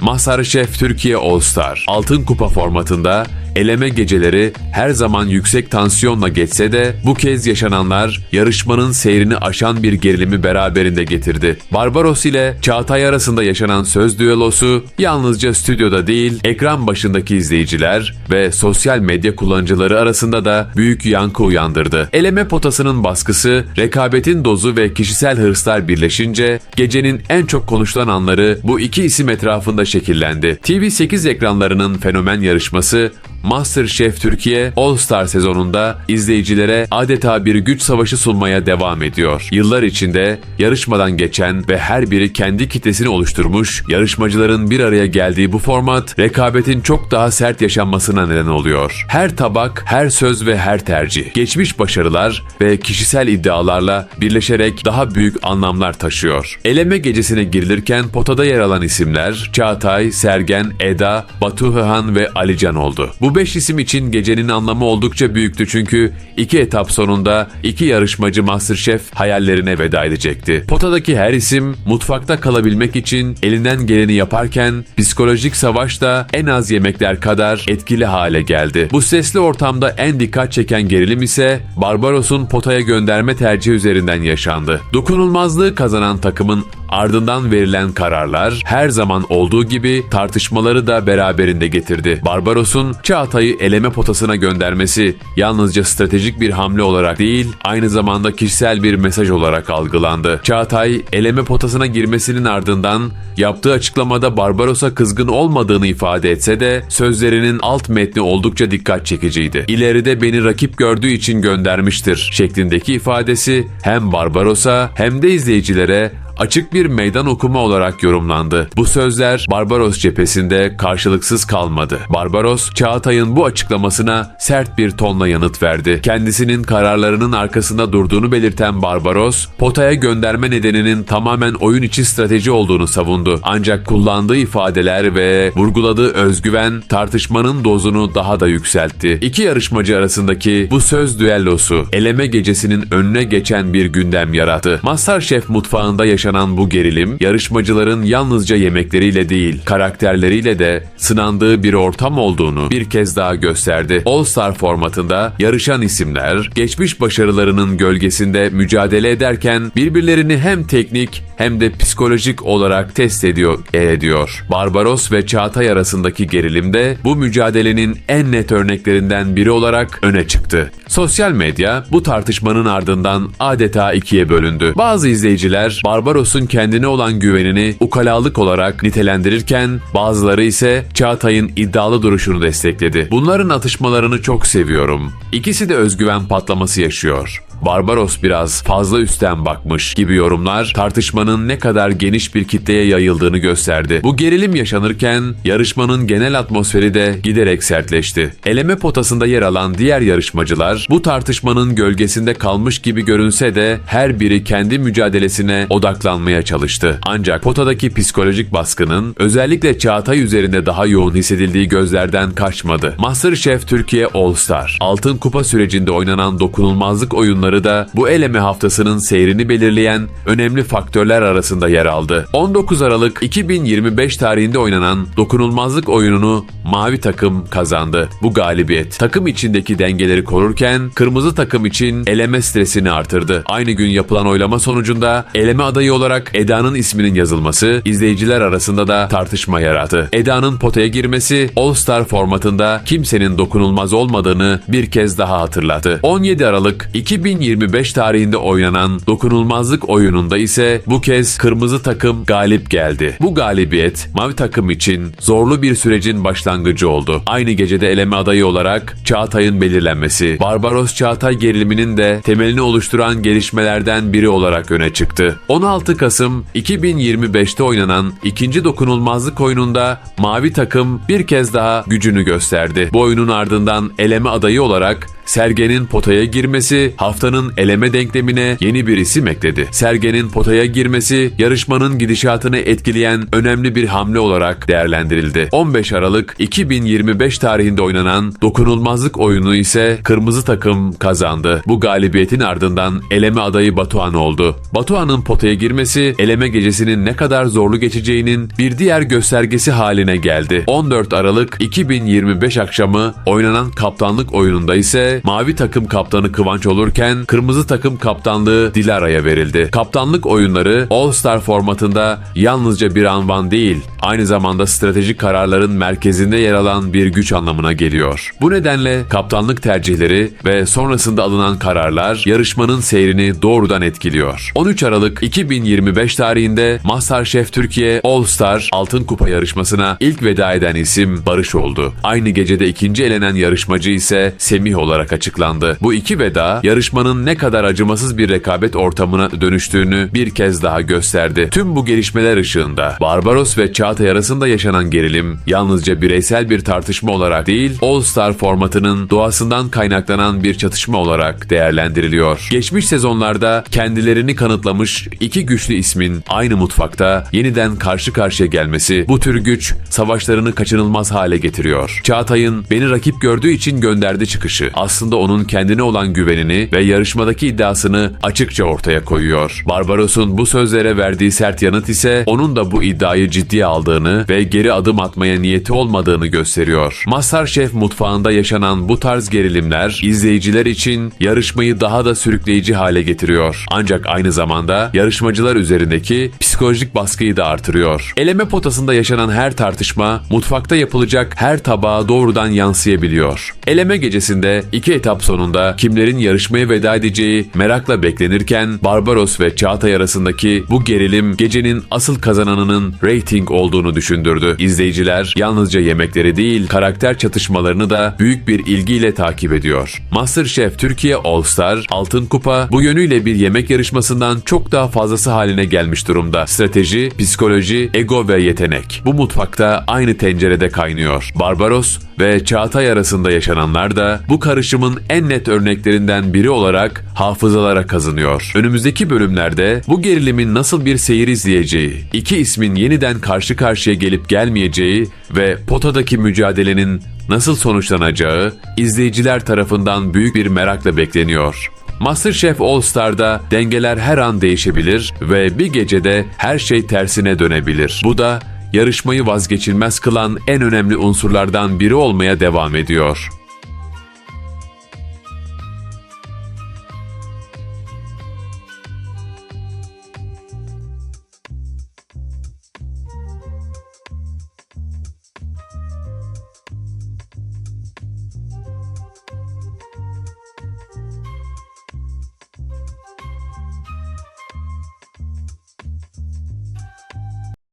MasterChef Türkiye All Star Altın Kupa formatında eleme geceleri her zaman yüksek tansiyonla geçse de bu kez yaşananlar yarışmanın seyrini aşan bir gerilimi beraberinde getirdi. Barbaros ile Çağatay arasında yaşanan söz düellosu yalnızca stüdyoda değil ekran başındaki izleyiciler ve sosyal medya kullanıcıları arasında da büyük yankı uyandırdı. Eleme potasının baskısı, rekabetin dozu ve kişisel hırslar birleşince gecenin en çok konuşulan anları bu iki isim etrafında şekillendi. TV8 ekranlarının fenomen yarışması MasterChef Türkiye All Star sezonunda izleyicilere adeta bir güç savaşı sunmaya devam ediyor. Yıllar içinde yarışmadan geçen ve her biri kendi kitlesini oluşturmuş yarışmacıların bir araya geldiği bu format rekabetin çok daha sert yaşanmasına neden oluyor. Her tabak, her söz ve her tercih geçmiş başarılar ve kişisel iddialarla birleşerek daha büyük anlamlar taşıyor. Eleme gecesine girilirken potada yer alan isimler Çağatay, Sergen, Eda, Batuhan ve Alican oldu. Bu beş isim için gecenin anlamı oldukça büyüktü çünkü iki etap sonunda iki yarışmacı Masterchef hayallerine veda edecekti. Potadaki her isim mutfakta kalabilmek için elinden geleni yaparken psikolojik savaş da en az yemekler kadar etkili hale geldi. Bu sesli ortamda en dikkat çeken gerilim ise Barbaros'un potaya gönderme tercihi üzerinden yaşandı. Dokunulmazlığı kazanan takımın ardından verilen kararlar her zaman olduğu gibi tartışmaları da beraberinde getirdi. Barbaros'un Çağatay'ı eleme potasına göndermesi yalnızca stratejik bir hamle olarak değil, aynı zamanda kişisel bir mesaj olarak algılandı. Çağatay eleme potasına girmesinin ardından yaptığı açıklamada Barbaros'a kızgın olmadığını ifade etse de sözlerinin alt metni oldukça dikkat çekiciydi. İleride beni rakip gördüğü için göndermiştir şeklindeki ifadesi hem Barbaros'a hem de izleyicilere açık bir meydan okuma olarak yorumlandı. Bu sözler Barbaros cephesinde karşılıksız kalmadı. Barbaros, Çağatay'ın bu açıklamasına sert bir tonla yanıt verdi. Kendisinin kararlarının arkasında durduğunu belirten Barbaros, potaya gönderme nedeninin tamamen oyun içi strateji olduğunu savundu. Ancak kullandığı ifadeler ve vurguladığı özgüven tartışmanın dozunu daha da yükseltti. İki yarışmacı arasındaki bu söz düellosu eleme gecesinin önüne geçen bir gündem yarattı. Masterchef mutfağında yaşanan bu gerilim yarışmacıların yalnızca yemekleriyle değil karakterleriyle de sınandığı bir ortam olduğunu bir kez daha gösterdi. All Star formatında yarışan isimler geçmiş başarılarının gölgesinde mücadele ederken birbirlerini hem teknik hem de psikolojik olarak test ediyor, ediyor. Barbaros ve Çağatay arasındaki gerilim de bu mücadelenin en net örneklerinden biri olarak öne çıktı. Sosyal medya bu tartışmanın ardından adeta ikiye bölündü. Bazı izleyiciler Barbaros'un kendine olan güvenini ukalalık olarak nitelendirirken bazıları ise Çağatay'ın iddialı duruşunu destekledi. Bunların atışmalarını çok seviyorum. İkisi de özgüven patlaması yaşıyor. Barbaros biraz fazla üstten bakmış gibi yorumlar tartışmanın ne kadar geniş bir kitleye yayıldığını gösterdi. Bu gerilim yaşanırken yarışmanın genel atmosferi de giderek sertleşti. Eleme potasında yer alan diğer yarışmacılar bu tartışmanın gölgesinde kalmış gibi görünse de her biri kendi mücadelesine odaklanmaya çalıştı. Ancak potadaki psikolojik baskının özellikle Çağatay üzerinde daha yoğun hissedildiği gözlerden kaçmadı. MasterChef Türkiye All Star Altın Kupa sürecinde oynanan dokunulmazlık oyunları da bu eleme haftasının seyrini belirleyen önemli faktörler arasında yer aldı. 19 Aralık 2025 tarihinde oynanan dokunulmazlık oyununu mavi takım kazandı. Bu galibiyet takım içindeki dengeleri korurken kırmızı takım için eleme stresini artırdı. Aynı gün yapılan oylama sonucunda eleme adayı olarak Eda'nın isminin yazılması izleyiciler arasında da tartışma yarattı. Eda'nın potaya girmesi All Star formatında kimsenin dokunulmaz olmadığını bir kez daha hatırlattı. 17 Aralık 2025 tarihinde oynanan dokunulmazlık oyununda ise bu kez kırmızı takım galip geldi. Bu galibiyet mavi takım için zorlu bir sürecin başlangıcı oldu. Aynı gecede eleme adayı olarak Çağatay'ın belirlenmesi, Barbaros Çağatay geriliminin de temelini oluşturan gelişmelerden biri olarak öne çıktı. 16 Kasım 2025'te oynanan ikinci dokunulmazlık oyununda mavi takım bir kez daha gücünü gösterdi. Bu oyunun ardından eleme adayı olarak Sergen'in potaya girmesi haftanın eleme denklemine yeni bir isim ekledi. Sergen'in potaya girmesi yarışmanın gidişatını etkileyen önemli bir hamle olarak değerlendirildi. 15 Aralık 2025 tarihinde oynanan dokunulmazlık oyunu ise kırmızı takım kazandı. Bu galibiyetin ardından eleme adayı Batuhan oldu. Batuhan'ın potaya girmesi eleme gecesinin ne kadar zorlu geçeceğinin bir diğer göstergesi haline geldi. 14 Aralık 2025 akşamı oynanan kaptanlık oyununda ise mavi takım kaptanı Kıvanç olurken kırmızı takım kaptanlığı Dilara'ya verildi. Kaptanlık oyunları All Star formatında yalnızca bir anvan değil, aynı zamanda stratejik kararların merkezinde yer alan bir güç anlamına geliyor. Bu nedenle kaptanlık tercihleri ve sonrasında alınan kararlar yarışmanın seyrini doğrudan etkiliyor. 13 Aralık 2025 tarihinde MasterChef Türkiye All Star Altın Kupa yarışmasına ilk veda eden isim Barış oldu. Aynı gecede ikinci elenen yarışmacı ise Semih olarak açıklandı. Bu iki veda yarışmanın ne kadar acımasız bir rekabet ortamına dönüştüğünü bir kez daha gösterdi. Tüm bu gelişmeler ışığında Barbaros ve Çağatay arasında yaşanan gerilim yalnızca bireysel bir tartışma olarak değil, All Star formatının doğasından kaynaklanan bir çatışma olarak değerlendiriliyor. Geçmiş sezonlarda kendilerini kanıtlamış iki güçlü ismin aynı mutfakta yeniden karşı karşıya gelmesi bu tür güç savaşlarını kaçınılmaz hale getiriyor. Çağatay'ın beni rakip gördüğü için gönderdi çıkışı aslında onun kendine olan güvenini ve yarışmadaki iddiasını açıkça ortaya koyuyor. Barbaros'un bu sözlere verdiği sert yanıt ise onun da bu iddiayı ciddiye aldığını ve geri adım atmaya niyeti olmadığını gösteriyor. Masterchef mutfağında yaşanan bu tarz gerilimler izleyiciler için yarışmayı daha da sürükleyici hale getiriyor. Ancak aynı zamanda yarışmacılar üzerindeki psikolojik baskıyı da artırıyor. Eleme potasında yaşanan her tartışma mutfakta yapılacak her tabağa doğrudan yansıyabiliyor. Eleme gecesinde iki etap sonunda kimlerin yarışmaya veda edeceği merakla beklenirken Barbaros ve Çağatay arasındaki bu gerilim gecenin asıl kazananının rating olduğunu düşündürdü. İzleyiciler yalnızca yemekleri değil karakter çatışmalarını da büyük bir ilgiyle takip ediyor. MasterChef Türkiye All Star Altın Kupa bu yönüyle bir yemek yarışmasından çok daha fazlası haline gelmiş durumda. Strateji, psikoloji, ego ve yetenek. Bu mutfakta aynı tencerede kaynıyor. Barbaros ve Çağatay arasında yaşananlar da bu karışımın en net örneklerinden biri olarak hafızalara kazınıyor. Önümüzdeki bölümlerde bu gerilimin nasıl bir seyir izleyeceği, iki ismin yeniden karşı karşıya gelip gelmeyeceği ve potadaki mücadelenin nasıl sonuçlanacağı izleyiciler tarafından büyük bir merakla bekleniyor. MasterChef All Star'da dengeler her an değişebilir ve bir gecede her şey tersine dönebilir. Bu da yarışmayı vazgeçilmez kılan en önemli unsurlardan biri olmaya devam ediyor.